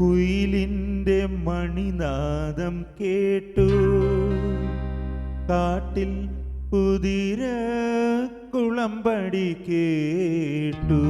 കുയിലിന്റെ മണിനാദം കേട്ടു. കാട്ടിൽ പുതിര കുളമ്പടി കേട്ടു.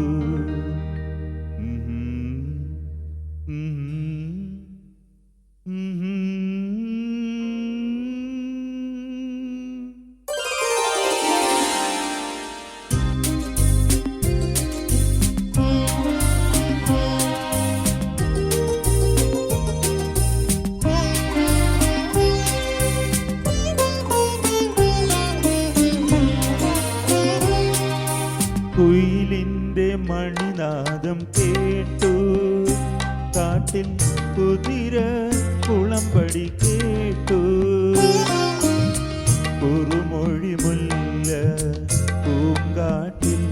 മണിനാദം കേട്ടു. കാട്ടിൽ കുതിര കുളമ്പടി കേട്ടു. കുറുമൊഴി മുല്ല പൂങ്കാട്ടിൽ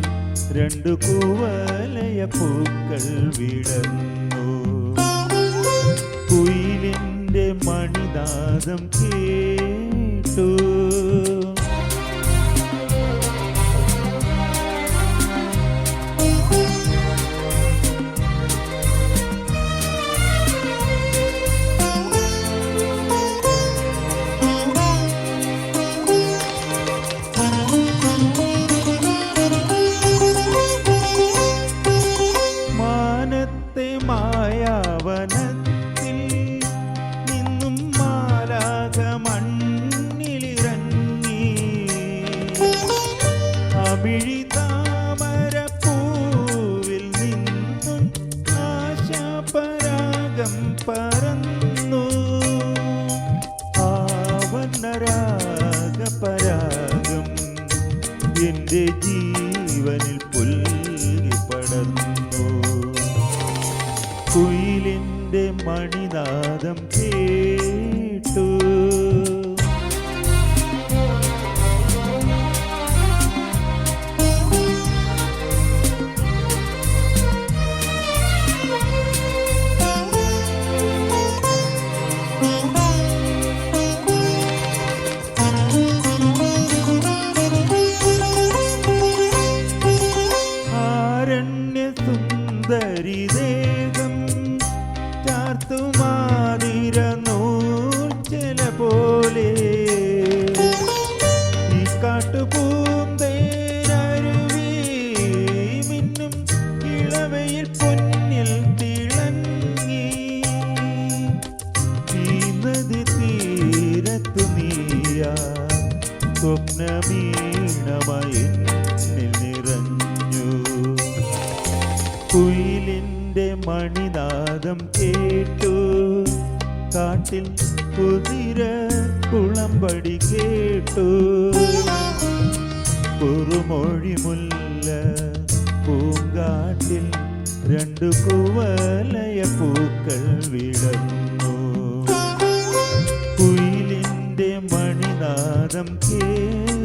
രണ്ടു കൂവലയ പൂക്കൾ വിടന്നു കുയിലിന്റെ മണിനാദം കേട്ടു മാനത്തെ മായാവനത്തിൽ നിന്നും മാലാക മണ്ണിലിറങ്ങി. നിന്നും ആശാപരാഗം ജീവനിൽ പുൽകി മണിനാദം കേട്ടു. ആരണ്യ സുന്ദരി ദേഹം ചാർത്തുമാതിര ചില പോലെ ഈ കാട്ടുപൂന്തേരരുവി മിന്നും ഇളവയിൽ പൊന്നിൽ തിളങ്ങി. ഈ നദി തീരത്തു നീയ സ്വപ്നമീണമായി മണിനാദം കേട്ടു. കാട്ടിൽ കുതിര കുളമ്പടി കേട്ടു. കുറുമൊഴി മുല്ല പൂങ്കാട്ടിൽ രണ്ടു കുവലയ പൂക്കൾ വിടുന്നു കുയിലിന്റെ മണിനാദം കേട്ടു